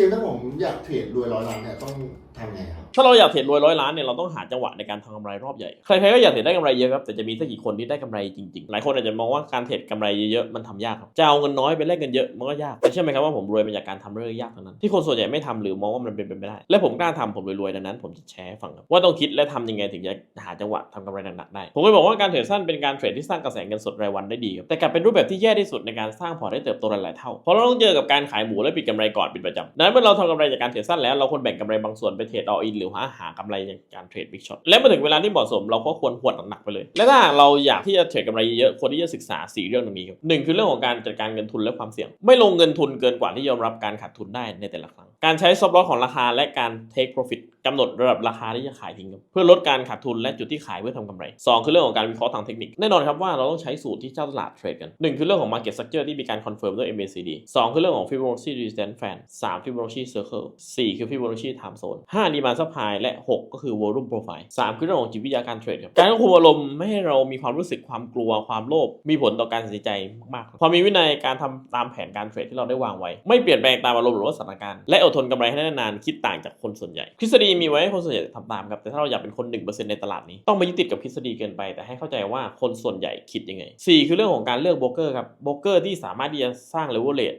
คิวถ้าผมอยากเทรดรวยร้อยล้านเนี่ยต้องทำไงครับ ถ้าเราอยากเทรดรวยร้อยล้านเนี่ยเราต้องหาจังหวะในการทำกำไรรอบใหญ่ ใครๆก็อยากเทรดได้กำไรเยอะครับแต่จะมีสักกี่คนที่ได้กำไรจริงๆ หลายคนอาจจะมองว่าการเทรดกำไรเยอะๆมันทำยากครับจะเอาเงินน้อยไปแลกเงินเยอะมันก็ยากแต่เชื่อไหมครับว่าผมรวยมาจากการทำเรื่องยากทั้งนั้น ที่คนส่วนใหญ่ไม่ทำหรือมองว่ามันเป็นไปไม่ได้ และผมกล้าทำผมรวยๆดังนั้น ผมจะแชร์ฟังครับว่าต้องคิดและทำยังไงถึงจะหาจังหวะทำกำไรหนักๆได้ ผมก็บอกว่าการเทรดสั้นเป็นการเทรดที่สร้างกระแสเงินสดรายวันได้ดีครับแต่กลับเป็นรูปแบบที่แย่ที่สุดในการสร้างพอร์ตให้เติบโตหลายๆเท่าเพราะเราต้องเจอกับการขายหมูและปิดกำไรก่อนเป็นประจำดังนั้นเมื่อเราทำกำไรจากการเทรดสั้นแล้วเราควรแบ่งกำไรบางส่วนไปเทรดอออินหรือหาหากำไรจากการเทรดบิ๊กช็อตและเมื่อถึงเวลาที่เหมาะสมเราก็ควรหวดหนักๆไปเลย และถ้าเราอยากที่จะเทรดกำไรเยอะควรที่จะศึกษาสี่เรื่องตรงนี้ครับหนึ่งคือเรื่องของการจัดการเงินทุนและความเสี่ยง ไม่ลงเงินทุนเกินกว่าที่ยอมรับการขาดทุนได้ในแต่ละครั้ง การใช้ซอฟต์ลอสของราคาและการ take profit กำหนดระดับราคาที่จะขายทิ้งเพื่อลดการขาดทุนและจุดที่ขายเพื่อทำกำไรสองคือเรื่องของการวิเคราะห์ทางเทคนิค แน่นอนครับว่าเราต้องใช้สูตรที่เจ้าตลาดเทรดกันหนึ่งคือเรื่องของ market structure ที่มีการ confirm ด้วย MACD สองคือเรื่องของ Fibonacci resistance fan สาม Fibonacci circle สี่คือ Fibonacci time zone ห้า demand supply และหกก็คือ volume profile สามคือเรื่องของจิตวิทยาการเทรดครับการควบคุมอารมณ์ไม่ให้เรามีความรู้สึกความกลัวความโลภมีผลต่อการตัดสินใจมากๆครับพอมีวินัยการทำตามแผนการเทรดที่เราได้วางไว้ ไม่เปลี่ยนแปลงตามอารมณ์หรือว่าสถานการณ์และอดทนกำไรให้ได้นานคิดต่างจากคนส่วนใหญ่ทฤษฎีมีไว้ให้คนส่วนใหญ่ทำตามครับแต่ถ้าเราอยากเป็นคน 1%ในตลาดนี้ต้องไม่ยึดติดกับทฤษฎีเกินไป แต่ให้เข้าใจว่าคนส่วนใหญ่คิดยังไงสี่คือเรื่องของการเลือกโบรกเกอร์ครับโบรกเกอร์ที่สามารถที่จะสร้างเลเวลเลท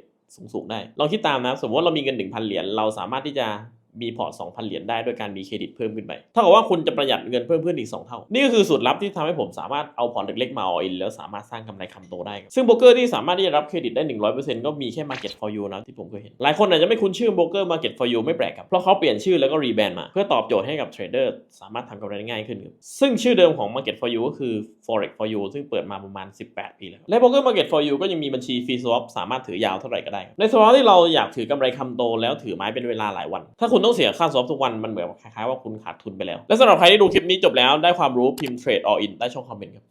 สูงๆได้ลองคิดตามนะสมมติว่าเรามีเงิน 1,000 เหรียญเราสามารถที่จะ มีพอร์ต 2,000 เหรียญได้ด้วยการมีเครดิตเพิ่มขึ้นไปเท่ากับว่าคุณจะประหยัดเงินเพิ่มขึ้นอีก 2 เท่า นี่ก็คือสูตรลับที่ทำให้ผมสามารถเอาพอร์ตเล็กๆ มาออินแล้วสามารถสร้างกำไรคำโตได้ ซึ่งโบรกเกอร์ที่สามารถที่จะรับเครดิตได้ 100%ก็มีแค่ Market for You นะที่ผมเคยเห็น หลายคนอาจจะไม่คุ้นชื่อโบรกเกอร์ Market for You ไม่แปลกครับ เพราะเขาเปลี่ยนชื่อแล้วก็รีแบรนด์มา เพื่อตอบโจทย์ให้กับเทรดเดอร์สามารถทำกำไรได้ง่ายขึ้นครับซึ่งชื่อเดิมของ Market for You ก็คือ Forex for You ซึ่งเปิดมาประมาณ 18 ปีแล้วและโบรกเกอร์ Market for You ก็ยังมีบัญชีฟรีสวอปสามารถถือยาวเท่าไหร่ก็ได้ ในสภาวอปที่เราอยากถือกำไรคำโตแล้วถือไม้เป็นเวลาหลายวัน ถ้าคุณต้องเสียค่าสอบทุกวันมันเหมือนคล้ายๆว่าคุณขาดทุนไปแล้ว และสำหรับใครที่ดูคลิปนี้จบแล้วได้ความรู้พิมพ์เทรดอออินใต้ช่องคอมเมนต์ครับ